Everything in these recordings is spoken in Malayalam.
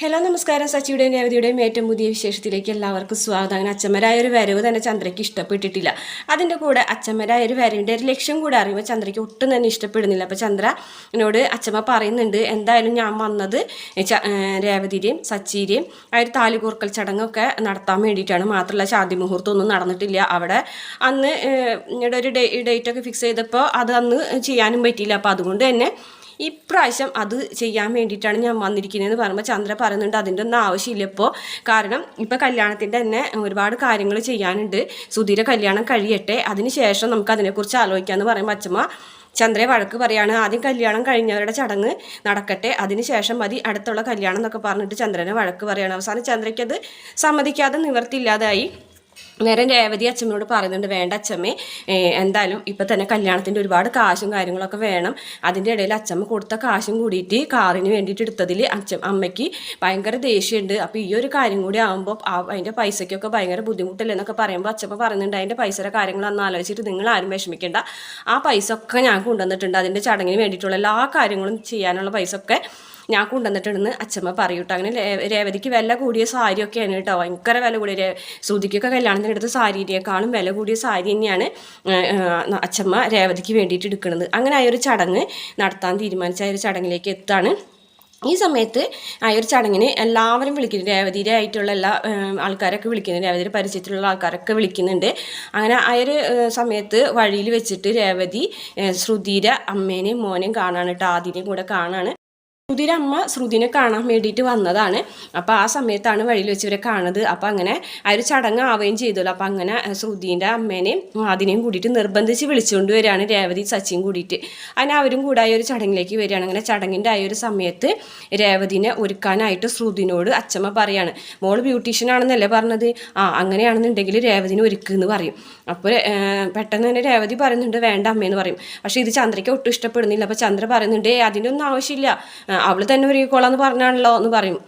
ഹലോ നമസ്കാരം. സച്ചിയുടെയും രേവതിയുടെയും ഏറ്റവും പുതിയ വിശേഷത്തിലേക്ക് എല്ലാവർക്കും സ്വാഗതം. അങ്ങനെ അച്ഛമ്മരായ ഒരു വരവ് തന്നെ ചന്ദ്രയ്ക്ക് ഇഷ്ടപ്പെട്ടിട്ടില്ല. അതിന്റെ കൂടെ അച്ഛന്മാരായ ഒരു വരവിന്റെ ഒരു ലക്ഷ്യം കൂടെ അറിയുമ്പോൾ ചന്ദ്രയ്ക്ക് ഒട്ടും തന്നെ ഇഷ്ടപ്പെടുന്നില്ല. അപ്പോൾ ചന്ദ്ര എന്നോട് അച്ഛമ്മ പറയുന്നുണ്ട് എന്തായാലും ഞാൻ വന്നത് രേവതിയുടെയും സച്ചിയുടെയും ആ ഒരു താലികൂർക്കൽ ചടങ്ങൊക്കെ നടത്താൻ വേണ്ടിയിട്ടാണ്. മാത്രമല്ല ശാന്തി മുഹൂർത്തമൊന്നും നടന്നിട്ടില്ല അവിടെ. അന്ന് ഒരു ഡേ ഡേറ്റൊക്കെ ഫിക്സ് ചെയ്തപ്പോൾ അത് അന്ന് ചെയ്യാനും പറ്റിയില്ല. അപ്പോൾ അതുകൊണ്ട് തന്നെ ഇപ്രാവശ്യം അത് ചെയ്യാൻ വേണ്ടിയിട്ടാണ് ഞാൻ വന്നിരിക്കുന്നതെന്ന് പറയുമ്പോൾ ചന്ദ്ര പറയുന്നുണ്ട് അതിന്റെ ഒന്നും ആവശ്യമില്ല ഇപ്പോൾ കാരണം ഇപ്പോൾ കല്യാണത്തിന്റെ തന്നെ ഒരുപാട് കാര്യങ്ങൾ ചെയ്യാനുണ്ട്. സുധീര കല്യാണം കഴിയട്ടെ. അതിന് ശേഷം നമുക്ക് അതിനെക്കുറിച്ച് ആലോചിക്കാമെന്ന് പറയുമ്പോൾ അച്ഛമ്മ ചന്ദ്രയെ വഴക്ക് പറയാണ് ആദ്യം കല്യാണം കഴിഞ്ഞവരുടെ ചടങ്ങ് നടക്കട്ടെ. അതിനുശേഷം മതി. അടുത്തുള്ള കല്യാണം എന്നൊക്കെ പറഞ്ഞിട്ട് ചന്ദ്രനെ വഴക്ക് പറയാണ്. അവസാനം ചന്ദ്രയ്ക്ക് അത് സമ്മതിക്കാതെ നിവർത്തിയില്ലാതായി. നേരം രേവതി അച്ഛമ്മയോട് പറയുന്നുണ്ട് വേണ്ട അച്ഛമ്മേ എന്തായാലും ഇപ്പം തന്നെ കല്യാണത്തിന്റെ ഒരുപാട് കാശും കാര്യങ്ങളൊക്കെ വേണം. അതിന്റെ ഇടയിൽ അച്ഛമ്മ കൊടുത്ത കാശും കൂടിയിട്ട് കാറിന് വേണ്ടിയിട്ട് എടുത്തതിൽ അച്ഛൻ അമ്മയ്ക്ക് ഭയങ്കര ദേഷ്യമുണ്ട്. അപ്പോൾ ഈ ഒരു കാര്യം കൂടി ആകുമ്പോൾ അതിന്റെ പൈസയ്ക്കൊക്കെ ഭയങ്കര ബുദ്ധിമുട്ടില്ല എന്നൊക്കെ പറയുമ്പോൾ അച്ഛമ്മ പറയുന്നുണ്ട് അതിന്റെ പൈസയുടെ കാര്യങ്ങളൊന്നും ആലോചിച്ചിട്ട് നിങ്ങൾ ആരും വിഷമിക്കേണ്ട. ആ പൈസ ഒക്കെ ഞാൻ കൊണ്ടുവന്നിട്ടുണ്ട്. അതിന്റെ ചടങ്ങിന് വേണ്ടിയിട്ടുള്ള എല്ലാ കാര്യങ്ങളും ചെയ്യാനുള്ള പൈസ ഒക്കെ ഞാൻ കൊണ്ടുവന്നിട്ടുണ്ടെന്ന് അച്ഛമ്മ പറയൂട്ടോ അങ്ങനെ രേവതിക്ക് വില കൂടിയ സാരിയൊക്കെയാണ് കേട്ടോ ഭയങ്കര വില കൂടിയ ശ്രുതിക്കൊക്കെ കല്യാണത്തിന് എടുത്ത സാരിയേക്കാളും വില കൂടിയ സാരി തന്നെയാണ് അച്ഛമ്മ രേവതിക്ക് വേണ്ടിയിട്ട് എടുക്കുന്നത്. അങ്ങനെ ആ ഒരു ചടങ്ങ് നടത്താൻ തീരുമാനിച്ച ആ ഒരു ചടങ്ങിലേക്ക് എത്താണ്. ഈ സമയത്ത് ആ ഒരു ചടങ്ങിന് എല്ലാവരും വിളിക്കുന്നു രേവതിയുടെ ആയിട്ടുള്ള എല്ലാ ആൾക്കാരൊക്കെ വിളിക്കുന്നു രേവതിയുടെ പരിചയത്തിലുള്ള ആൾക്കാരൊക്കെ വിളിക്കുന്നുണ്ട്. അങ്ങനെ ആ ഒരു സമയത്ത് വഴിയിൽ വെച്ചിട്ട് രേവതി ശ്രുതിയുടെ അമ്മേനെയും മോനെയും കാണാണ് കേട്ടോ ആദിനെയും കൂടെ കാണാണ്. ശ്രുതിയുടെ അമ്മ ശ്രുതിനെ കാണാൻ വേണ്ടിയിട്ട് വന്നതാണ്. അപ്പോൾ ആ സമയത്താണ് വഴിയിൽ വെച്ച് ഇവരെ കാണുന്നത്. അപ്പോൾ അങ്ങനെ ആ ഒരു ചടങ്ങ് ആവുകയും ചെയ്തല്ലോ അപ്പോൾ അങ്ങനെ ശ്രുതിന്റെ അമ്മേനെയും അതിനെയും കൂടിയിട്ട് നിർബന്ധിച്ച് വിളിച്ചുകൊണ്ട് വരികയാണ് രേവതി സച്ചിയും കൂടിയിട്ട്. അങ്ങനെ അവരും കൂടെ ആ ഒരു ചടങ്ങിലേക്ക് വരികയാണ്. അങ്ങനെ ചടങ്ങിന്റെ ആ ഒരു സമയത്ത് രേവതിനെ ഒരുക്കാനായിട്ട് ശ്രുതിനോട് അച്ഛമ്മ പറയാണ് മോൾ ബ്യൂട്ടീഷ്യൻ ആണെന്നല്ലേ പറഞ്ഞത്? ആ അങ്ങനെയാണെന്നുണ്ടെങ്കിൽ രേവതിനെ ഒരുക്കുമെന്ന് പറയും. അപ്പോൾ പെട്ടെന്ന് തന്നെ രേവതി പറയുന്നുണ്ട് വേണ്ട അമ്മയെന്ന് പറയും. പക്ഷേ ഇത് ചന്ദ്രയ്ക്ക് ഒട്ടും ഇഷ്ടപ്പെടുന്നില്ല. അപ്പോൾ ചന്ദ്ര പറയുന്നുണ്ട് "ഏയ് അതിന്റെ ഒന്നും ആവശ്യമില്ല അവൾ തന്നെ ഒരു ഒരുക്കോളാന്ന് പറഞ്ഞാണല്ലോ എന്ന് പറയും.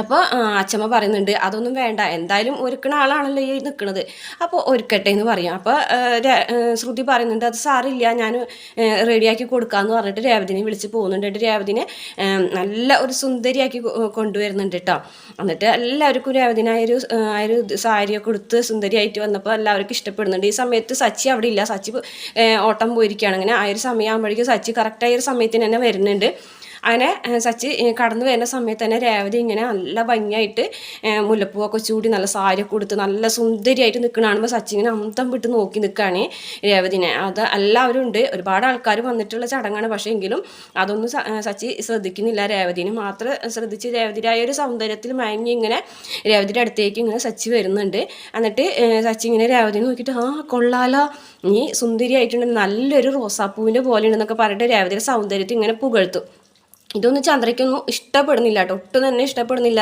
അപ്പോൾ അച്ഛമ്മ പറയുന്നുണ്ട് അതൊന്നും വേണ്ട. എന്തായാലും ഒരുക്കണ ആളാണല്ലോ ഈ നിൽക്കുന്നത് അപ്പോൾ ഒരുക്കട്ടെ എന്ന് പറയും. അപ്പോൾ ശ്രുതി പറയുന്നുണ്ട് അത് സാറില്ല ഞാൻ റെഡിയാക്കി കൊടുക്കാമെന്ന് പറഞ്ഞിട്ട് രേവതിനെ വിളിച്ച് പോകുന്നുണ്ട്. രേവതിനെ നല്ല ഒരു സുന്ദരിയാക്കി കൊണ്ടുവരുന്നുണ്ട് കേട്ടോ എന്നിട്ട് എല്ലാവർക്കും രേവതിനായ ഒരു ഏഹ്, ആ ഒരു സാരിയൊക്കെ കൊടുത്ത് സുന്ദരിയായിട്ട് വന്നപ്പോൾ എല്ലാവർക്കും ഇഷ്ടപ്പെടുന്നുണ്ട്. ഈ സമയത്ത് സച്ചി അവിടെ ഇല്ല. സച്ചി ഓട്ടം പോയിരിക്കുകയാണ്. അങ്ങനെ ആ ഒരു സമയമാകുമ്പോഴേക്കും സച്ചി കറക്റ്റായ ഒരു സമയത്തിന് തന്നെ വരുന്നുണ്ട്. അങ്ങനെ സച്ചി കടന്നു വരുന്ന സമയത്ത് തന്നെ രേവതി ഇങ്ങനെ നല്ല ഭംഗിയായിട്ട് മുല്ലപ്പൂവൊക്കെ ചൂടി നല്ല സാരിയൊക്കെ കൊടുത്ത് നല്ല സുന്ദരിയായിട്ട് നിൽക്കണ കാണുമ്പോൾ സച്ചി ഇങ്ങനെ അന്തം വിട്ട് നോക്കി നിൽക്കുകയാണ് രേവതിനെ. അത് എല്ലാവരും ഉണ്ട്. ഒരുപാട് ആൾക്കാർ വന്നിട്ടുള്ള ചടങ്ങാണ്. പക്ഷേ എങ്കിലും അതൊന്നും സച്ചി ശ്രദ്ധിക്കുന്നില്ല. രേവതിനെ മാത്രം ശ്രദ്ധിച്ച് രേവതിരായ ഒരു സൗന്ദര്യത്തിൽ മയങ്ങി ഇങ്ങനെ രേവതിയുടെ അടുത്തേക്ക് ഇങ്ങനെ സച്ചി വരുന്നുണ്ട്. എന്നിട്ട് സച്ചി ഇങ്ങനെ രേവതിനെ നോക്കിയിട്ട് ആ കൊള്ളാലോ. നീ സുന്ദരിയായിട്ടുണ്ട്. നല്ലൊരു റോസാപ്പൂവിന്റെ പോലെ ഉണ്ടെന്നൊക്കെ പറഞ്ഞിട്ട് രേവതിയുടെ സൗന്ദര്യത്തെ ഇങ്ങനെ പുകഴ്ത്തും. ഇതൊന്നും ചന്ദ്രയ്ക്കൊന്നും ഇഷ്ടപ്പെടുന്നില്ല കേട്ടോ. ഒട്ടും തന്നെ ഇഷ്ടപ്പെടുന്നില്ല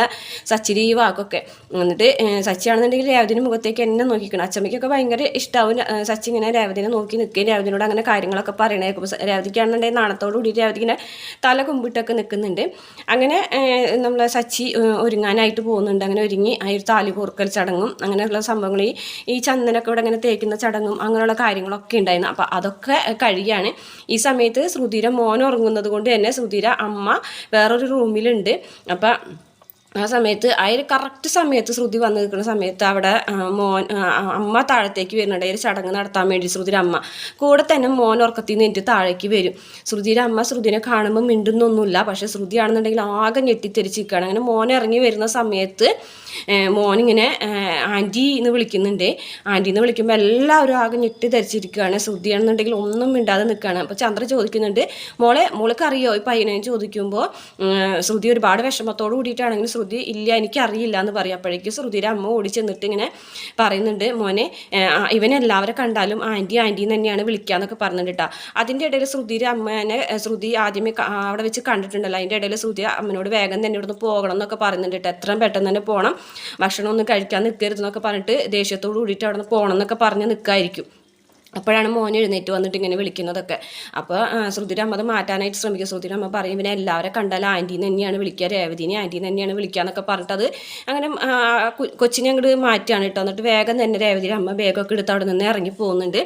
സച്ചിരി ഈ വാക്കൊക്കെ. എന്നിട്ട് സച്ചിയാണെന്നുണ്ടെങ്കിൽ രേവതിന്റെ മുഖത്തേക്ക് എന്നെ നോക്കിക്കണം. അച്ചമ്മയ്ക്കൊക്കെ ഭയങ്കര ഇഷ്ടമാവും സച്ചി ഇങ്ങനെ രേവതിനെ നോക്കി നിൽക്കുകയും രേവതിനോട് അങ്ങനെ കാര്യങ്ങളൊക്കെ പറയണേ. രേവതിക്കാണെന്നുണ്ടെങ്കിൽ നാണത്തോടു കൂടി രേവതി ഇങ്ങനെ തല കുമ്പിട്ടൊക്കെ നിൽക്കുന്നുണ്ട്. അങ്ങനെ നമ്മൾ സച്ചി ഒരുങ്ങാനായിട്ട് പോകുന്നുണ്ട്. അങ്ങനെ ഒരുങ്ങി ആ ഒരു താലി കോർക്കൽ ചടങ്ങും അങ്ങനെയുള്ള സംഭവങ്ങൾ ഈ ഈ ചന്ദനൊക്കെ ഇവിടെ അങ്ങനെ തേക്കുന്ന ചടങ്ങും അങ്ങനെയുള്ള കാര്യങ്ങളൊക്കെ ഉണ്ടായിരുന്നു. അപ്പോൾ അതൊക്കെ കഴിയാണ്. ഈ സമയത്ത് ശ്രുതിര മോൻ ഉറങ്ങുന്നത് കൊണ്ട് തന്നെ ശ്രുതിര വേറൊരു റൂമിലുണ്ട്. അപ്പം ആ സമയത്ത് ആ ഒരു കറക്റ്റ് സമയത്ത് ശ്രുതി വന്ന് നിൽക്കുന്ന സമയത്ത് അവിടെ മോൻ അമ്മ താഴത്തേക്ക് വരുന്നുണ്ട്. ഒരു ചടങ്ങ് നടത്താൻ വേണ്ടി ശ്രുതിയുടെ അമ്മ. കൂടെ തന്നെ മോൻ ഉറക്കത്തിൽ നിന്ന് എനിക്ക് താഴേക്ക് വരും. ശ്രുതിയുടെ അമ്മ ശ്രുതിനെ കാണുമ്പോൾ മിണ്ടുന്നൊന്നുമില്ല. പക്ഷേ ശ്രുതിയാണെന്നുണ്ടെങ്കിൽ ആകെ ഞെട്ടിത്തെരിച്ചിരിക്കുകയാണ് അങ്ങനെ മോൻ ഇറങ്ങി വരുന്ന സമയത്ത് മോനിങ്ങനെ ആന്റി എന്ന് വിളിക്കുന്നുണ്ട്. ആന്റി എന്ന് വിളിക്കുമ്പോൾ എല്ലാവരും ആകെ ഞെട്ടി ധരിച്ചിരിക്കുകയാണ്. ശ്രുതിയാണെന്നുണ്ടെങ്കിൽ ഒന്നും മിണ്ടാതെ നിൽക്കുകയാണ്. അപ്പോൾ ചന്ദ്ര ചോദിക്കുന്നുണ്ട് മോളെ മോൾക്ക് അറിയോ ഈ പയ്യനെ ചോദിക്കുമ്പോൾ ശ്രുതി ഒരുപാട് വിഷമത്തോട് കൂടിയിട്ടാണെങ്കിലും ശ്രുതി ഇല്ല എനിക്കറിയില്ല എന്ന് പറയുമ്പോഴേക്കും ശ്രുതിയുടെ അമ്മ ഓടി ചെന്നിട്ട് ഇങ്ങനെ പറയുന്നുണ്ട് മോനെ ഇവനെല്ലാവരെ കണ്ടാലും ആന്റി ആന്റി തന്നെയാണ് വിളിക്കാന്നൊക്കെ പറഞ്ഞിട്ട് കേട്ടോ അതിന്റെ ഇടയിൽ ശ്രുതിയുടെ അമ്മേനെ ശ്രുതി ആദ്യമേ അവിടെ വെച്ച് കണ്ടിട്ടുണ്ടല്ലോ. അതിന്റെ ഇടയിൽ ശ്രുതി അമ്മനോട് വേഗം തന്നെ ഇവിടുന്ന് പോകണം എന്നൊക്കെ പറയുന്നുണ്ട് കേട്ടോ എത്രയും പെട്ടെന്ന് തന്നെ പോകണം ഭക്ഷണം ഒന്നും കഴിക്കാൻ നിൽക്കരുതെന്നൊക്കെ പറഞ്ഞിട്ട് ദേഷ്യത്തോട് കൂടിയിട്ട് അവിടെ നിന്ന് പോകണം എന്നൊക്കെ പറഞ്ഞ് നിൽക്കായിരിക്കും അപ്പോഴാണ് മോൻ എഴുന്നേറ്റ് വന്നിട്ട് ഇങ്ങനെ വിളിക്കുന്നതൊക്കെ. അപ്പോൾ ശ്രുതിയുടെ അമ്മ അത് മാറ്റാനായിട്ട് ശ്രമിക്കും. ശ്രുതിയുടെ അമ്മ പറയും പിന്നെ എല്ലാവരെ കണ്ടാൽ ആന്റീന്ന് തന്നെയാണ് വിളിക്കുക. രേവതിനെ ആന്റീന്ന് തന്നെയാണ് വിളിക്കുക എന്നൊക്കെ പറഞ്ഞിട്ട് അത് അങ്ങനെ കൊച്ചിനെ അങ്ങോട്ട് മാറ്റുകയാണ് കേട്ടോ. എന്നിട്ട് വേഗം തന്നെ രേവതിയുടെ അമ്മ ബാഗൊക്കെ എടുത്ത് അവിടെ നിന്ന് ഇറങ്ങി പോകുന്നുണ്ട്.